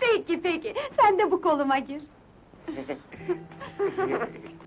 peki peki, sen de bu koluma gir.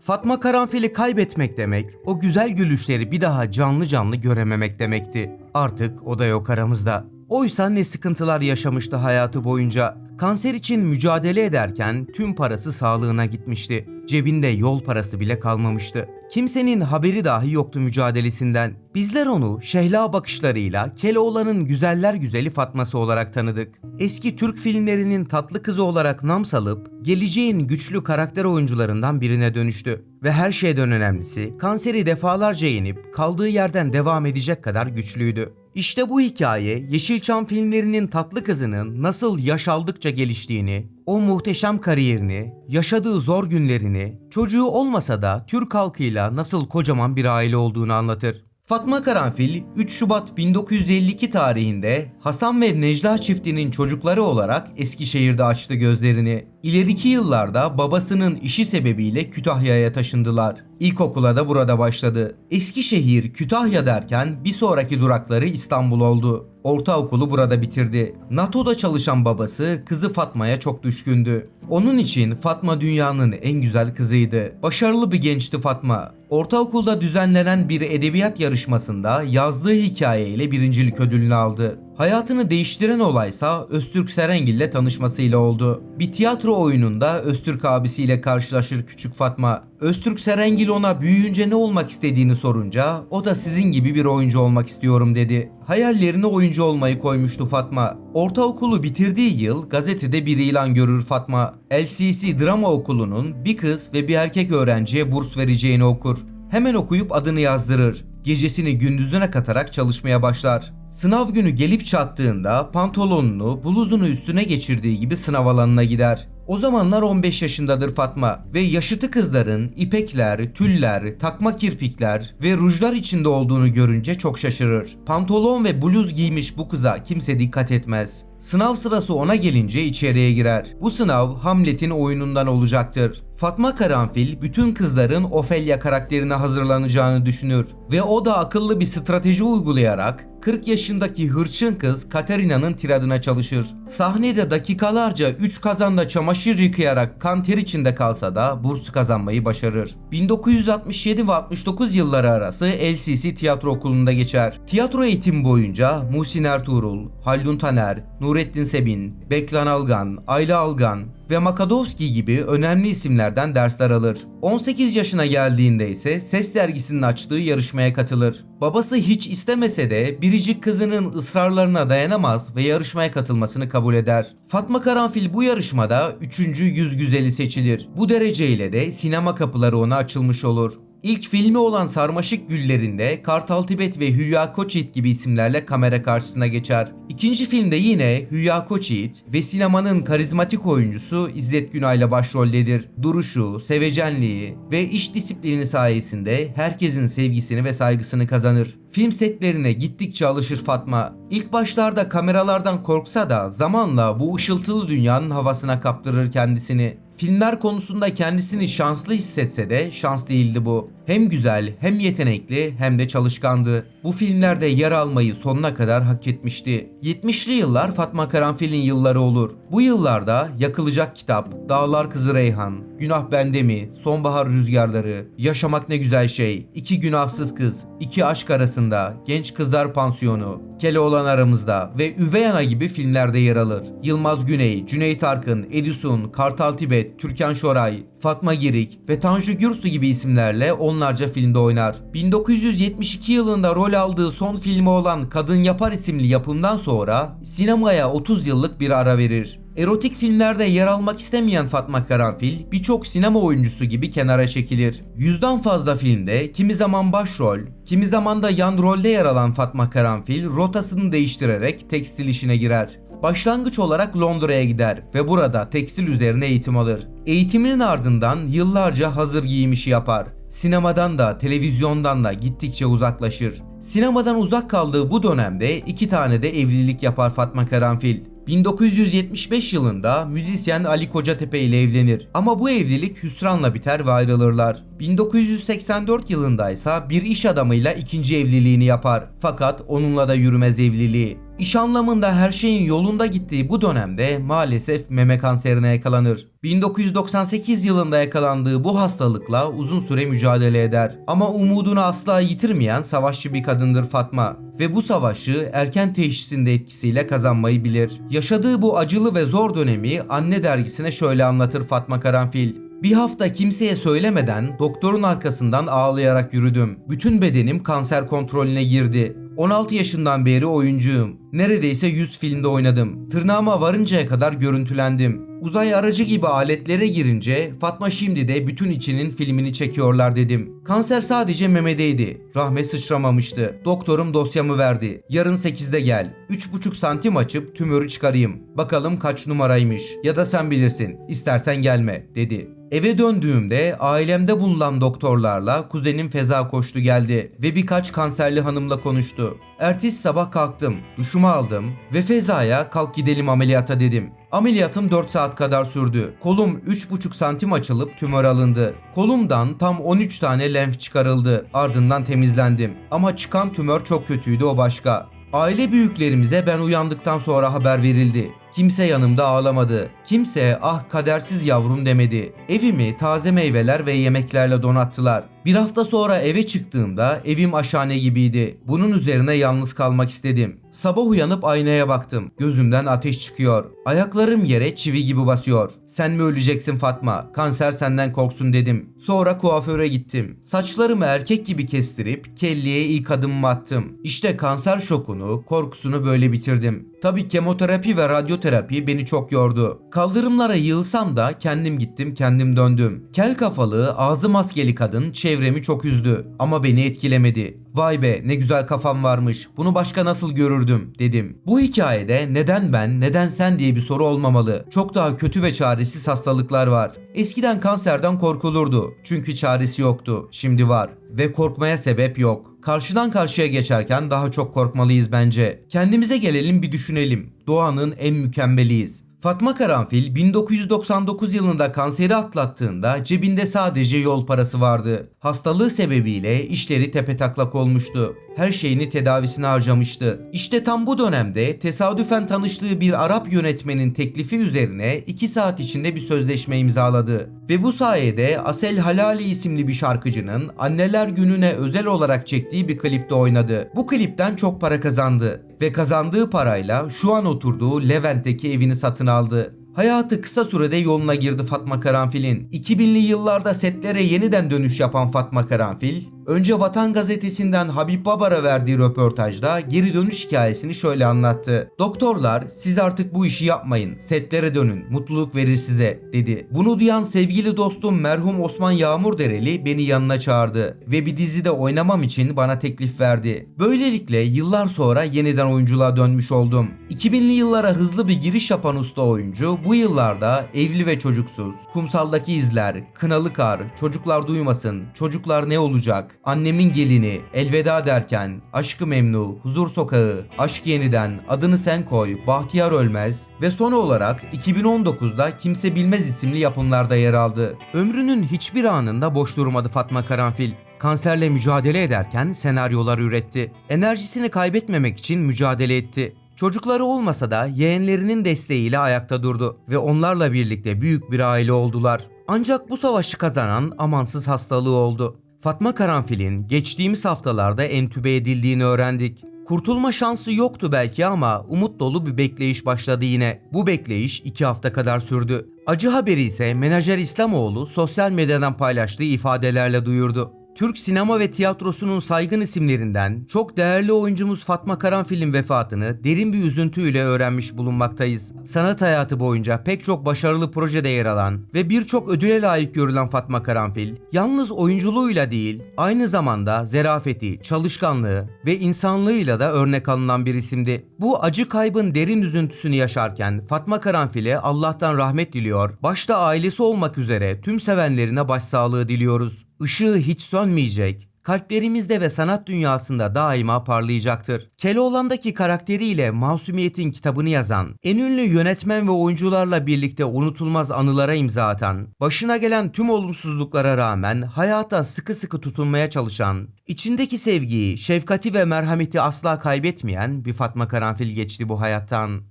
Fatma Karanfil'i kaybetmek demek, o güzel gülüşleri bir daha canlı canlı görememek demekti. Artık o da yok aramızda. Oysa ne sıkıntılar yaşamıştı hayatı boyunca. Kanser için mücadele ederken tüm parası sağlığına gitmişti. Cebinde yol parası bile kalmamıştı. Kimsenin haberi dahi yoktu mücadelesinden. Bizler onu şehla bakışlarıyla Keloğlan'ın güzeller güzeli Fatması olarak tanıdık. Eski Türk filmlerinin tatlı kızı olarak nam salıp geleceğin güçlü karakter oyuncularından birine dönüştü. Ve her şeyden önemlisi kanseri defalarca yenip kaldığı yerden devam edecek kadar güçlüydü. İşte bu hikaye Yeşilçam filmlerinin tatlı kızının nasıl yaş aldıkça geliştiğini, o muhteşem kariyerini, yaşadığı zor günlerini, çocuğu olmasa da Türk halkıyla nasıl kocaman bir aile olduğunu anlatır. Fatma Karanfil 3 Şubat 1952 tarihinde Hasan ve Necla çiftinin çocukları olarak Eskişehir'de açtı gözlerini. İleriki yıllarda babasının işi sebebiyle Kütahya'ya taşındılar. İlkokula da burada başladı. Eskişehir, Kütahya derken bir sonraki durakları İstanbul oldu. Ortaokulu burada bitirdi. NATO'da çalışan babası kızı Fatma'ya çok düşkündü. Onun için Fatma dünyanın en güzel kızıydı. Başarılı bir gençti Fatma. Ortaokulda düzenlenen bir edebiyat yarışmasında yazdığı hikayeyle birincilik ödülünü aldı. Hayatını değiştiren olaysa Öztürk Serengil ile tanışmasıyla oldu. Bir tiyatro oyununda Öztürk abisiyle karşılaşır küçük Fatma. Öztürk Serengil ona büyüyünce ne olmak istediğini sorunca o da sizin gibi bir oyuncu olmak istiyorum dedi. Hayallerine oyuncu olmayı koymuştu Fatma. Ortaokulu bitirdiği yıl gazetede bir ilan görür Fatma. LCC Drama Okulu'nun bir kız ve bir erkek öğrenciye burs vereceğini okur. Hemen okuyup adını yazdırır. Gecesini gündüzüne katarak çalışmaya başlar. Sınav günü gelip çattığında pantolonunu, bluzunu üstüne geçirdiği gibi sınav alanına gider. O zamanlar 15 yaşındadır Fatma ve yaşıtı kızların ipekler, tüller, takma kirpikler ve rujlar içinde olduğunu görünce çok şaşırır. Pantolon ve bluz giymiş bu kıza kimse dikkat etmez. Sınav sırası ona gelince içeriye girer. Bu sınav Hamlet'in oyunundan olacaktır. Fatma Karanfil bütün kızların Ofelia karakterine hazırlanacağını düşünür ve o da akıllı bir strateji uygulayarak 40 yaşındaki hırçın kız Katerina'nın tiradına çalışır. Sahnede dakikalarca 3 kazanda çamaşır yıkayarak kan ter içinde kalsa da burs kazanmayı başarır. 1967 ve 69 yılları arası LCC Tiyatro Okulu'nda geçer. Tiyatro eğitimi boyunca Muhsin Ertuğrul, Haldun Taner, Nurettin Sebin, Beklan Algan, Ayla Algan, ve Makadovski gibi önemli isimlerden dersler alır. 18 yaşına geldiğinde ise Ses dergisinin açtığı yarışmaya katılır. Babası hiç istemese de biricik kızının ısrarlarına dayanamaz ve yarışmaya katılmasını kabul eder. Fatma Karanfil bu yarışmada 3. yüz güzeli seçilir. Bu dereceyle de sinema kapıları ona açılmış olur. İlk filmi olan Sarmaşık Güllerinde Kartal Tibet ve Hülya Koçyiğit gibi isimlerle kamera karşısına geçer. İkinci filmde yine Hülya Koçyiğit ve sinemanın karizmatik oyuncusu İzzet Günay'la başroldedir. Duruşu, sevecenliği ve iş disiplini sayesinde herkesin sevgisini ve saygısını kazanır. Film setlerine gittikçe alışır Fatma. İlk başlarda kameralardan korksa da zamanla bu ışıltılı dünyanın havasına kaptırır kendisini. Filmler konusunda kendisini şanslı hissetse de şans değildi bu. Hem güzel, hem yetenekli, hem de çalışkandı. Bu filmlerde yer almayı sonuna kadar hak etmişti. 70'li yıllar Fatma Karanfil'in yılları olur. Bu yıllarda Yakılacak Kitap, Dağlar Kızı Reyhan, Günah Bende Mi, Sonbahar Rüzgarları, Yaşamak Ne Güzel Şey, İki Günahsız Kız, İki Aşk Arasında, Genç Kızlar Pansiyonu, Keloğlan Aramızda ve Üvey Ana gibi filmlerde yer alır. Yılmaz Güney, Cüneyt Arkın, Edison, Kartal Tibet, Türkan Şoray, Fatma Girik ve Tanju Gürsu gibi isimlerle onlarca filmde oynar. 1972 yılında rol aldığı son filmi olan Kadın Yapar isimli yapımdan sonra sinemaya 30 yıllık bir ara verir. Erotik filmlerde yer almak istemeyen Fatma Karanfil birçok sinema oyuncusu gibi kenara çekilir. Yüzden fazla filmde kimi zaman başrol, kimi zaman da yan rolde yer alan Fatma Karanfil rotasını değiştirerek tekstil işine girer. Başlangıç olarak Londra'ya gider ve burada tekstil üzerine eğitim alır. Eğitiminin ardından yıllarca hazır giyim işi yapar. Sinemadan da televizyondan da gittikçe uzaklaşır. Sinemadan uzak kaldığı bu dönemde iki tane de evlilik yapar Fatma Karanfil. 1975 yılında müzisyen Ali Kocatepe ile evlenir. Ama bu evlilik hüsranla biter ve ayrılırlar. 1984 yılında ise bir iş adamıyla ikinci evliliğini yapar. Fakat onunla da yürümez evliliği. İş anlamında her şeyin yolunda gittiği bu dönemde maalesef meme kanserine yakalanır. 1998 yılında yakalandığı bu hastalıkla uzun süre mücadele eder. Ama umudunu asla yitirmeyen savaşçı bir kadındır Fatma. Ve bu savaşı erken teşhisinde etkisiyle kazanmayı bilir. Yaşadığı bu acılı ve zor dönemi Anne dergisine şöyle anlatır Fatma Karanfil. Bir hafta kimseye söylemeden doktorun arkasından ağlayarak yürüdüm. Bütün bedenim kanser kontrolüne girdi. 16 yaşından beri oyuncuyum. Neredeyse 100 filmde oynadım. Tırnağıma varıncaya kadar görüntülendim. Uzay aracı gibi aletlere girince Fatma şimdi de bütün içinin filmini çekiyorlar dedim. Kanser sadece memedeydi. Rahme sıçramamıştı. Doktorum dosyamı verdi. Yarın 8'de gel. 3,5 santim açıp tümörü çıkarayım. Bakalım kaç numaraymış. Ya da sen bilirsin. İstersen gelme dedi. Eve döndüğümde ailemde bulunan doktorlarla kuzenim Feza koştu geldi ve birkaç kanserli hanımla konuştu. Ertesi sabah kalktım, duşumu aldım ve Feza'ya kalk gidelim ameliyata dedim. Ameliyatım 4 saat kadar sürdü. Kolum 3,5 santim açılıp tümör alındı. Kolumdan tam 13 tane lenf çıkarıldı. Ardından temizlendim. Ama çıkan tümör çok kötüydü o başka. Aile büyüklerimize ben uyandıktan sonra haber verildi. Kimse yanımda ağlamadı. Kimse ah kadersiz yavrum demedi. Evimi taze meyveler ve yemeklerle donattılar. Bir hafta sonra eve çıktığımda evim aşhane gibiydi. Bunun üzerine yalnız kalmak istedim. Sabah uyanıp aynaya baktım. Gözümden ateş çıkıyor. Ayaklarım yere çivi gibi basıyor. Sen mi öleceksin Fatma? Kanser senden korksun dedim. Sonra kuaföre gittim. Saçlarımı erkek gibi kestirip kelliye ilk adımımı attım. İşte kanser şokunu, korkusunu böyle bitirdim. Tabi kemoterapi ve radyoterapi beni çok yordu. Kaldırımlara yığılsam da kendim gittim kendim döndüm. Kel kafalı ağzı maskeli kadın çevremi çok üzdü ama beni etkilemedi. Vay be ne güzel kafam varmış bunu başka nasıl görürdüm dedim. Bu hikayede neden ben neden sen diye bir soru olmamalı. Çok daha kötü ve çaresiz hastalıklar var. Eskiden kanserden korkulurdu. Çünkü çaresi yoktu. Şimdi var. Ve korkmaya sebep yok. Karşıdan karşıya geçerken daha çok korkmalıyız bence. Kendimize gelelim bir düşünelim. Doğanın en mükemmeliyiz. Fatma Karanfil 1999 yılında kanseri atlattığında cebinde sadece yol parası vardı. Hastalığı sebebiyle işleri tepetaklak olmuştu. Her şeyini tedavisine harcamıştı. İşte tam bu dönemde tesadüfen tanıştığı bir Arap yönetmenin teklifi üzerine 2 saat içinde bir sözleşme imzaladı. Ve bu sayede Asel Halali isimli bir şarkıcının Anneler Günü'ne özel olarak çektiği bir klipte oynadı. Bu klipten çok para kazandı ve kazandığı parayla şu an oturduğu Levent'teki evini satın aldı. Hayatı kısa sürede yoluna girdi Fatma Karanfil'in. 2000'li yıllarda setlere yeniden dönüş yapan Fatma Karanfil, önce Vatan Gazetesi'nden Habib Babar'a verdiği röportajda geri dönüş hikayesini şöyle anlattı. Doktorlar siz artık bu işi yapmayın, setlere dönün, mutluluk verir size dedi. Bunu duyan sevgili dostum merhum Osman Yağmurdereli beni yanına çağırdı ve bir dizide oynamam için bana teklif verdi. Böylelikle yıllar sonra yeniden oyunculuğa dönmüş oldum. 2000'li yıllara hızlı bir giriş yapan usta oyuncu bu yıllarda evli ve çocuksuz, kumsaldaki izler, kınalı kar, çocuklar duymasın, çocuklar ne olacak, annemin gelini, elveda derken, aşkı memnu, huzur sokağı, aşk yeniden, adını sen koy, Bahtiyar Ölmez ve son olarak 2019'da Kimse Bilmez isimli yapımlarda yer aldı. Ömrünün hiçbir anında boş durmadı Fatma Karanfil. Kanserle mücadele ederken senaryolar üretti. Enerjisini kaybetmemek için mücadele etti. Çocukları olmasa da yeğenlerinin desteğiyle ayakta durdu ve onlarla birlikte büyük bir aile oldular. Ancak bu savaşı kazanan amansız hastalığı oldu. Fatma Karanfil'in geçtiğimiz haftalarda entübe edildiğini öğrendik. Kurtulma şansı yoktu belki ama umut dolu bir bekleyiş başladı yine. Bu bekleyiş iki hafta kadar sürdü. Acı haberi ise menajer İslamoğlu sosyal medyadan paylaştığı ifadelerle duyurdu. Türk sinema ve tiyatrosunun saygın isimlerinden çok değerli oyuncumuz Fatma Karanfil'in vefatını derin bir üzüntüyle öğrenmiş bulunmaktayız. Sanat hayatı boyunca pek çok başarılı projede yer alan ve birçok ödüle layık görülen Fatma Karanfil, yalnız oyunculuğuyla değil, aynı zamanda zerafeti, çalışkanlığı ve insanlığıyla da örnek alınan bir isimdi. Bu acı kaybın derin üzüntüsünü yaşarken Fatma Karanfil'e Allah'tan rahmet diliyor, başta ailesi olmak üzere tüm sevenlerine başsağlığı diliyoruz. Işığı hiç sönmeyecek, kalplerimizde ve sanat dünyasında daima parlayacaktır. Keloğlan'daki karakteriyle Masumiyet'in kitabını yazan, en ünlü yönetmen ve oyuncularla birlikte unutulmaz anılara imza atan, başına gelen tüm olumsuzluklara rağmen hayata sıkı sıkı tutunmaya çalışan, İçindeki sevgiyi, şefkati ve merhameti asla kaybetmeyen bir Fatma Karanfil geçti bu hayattan.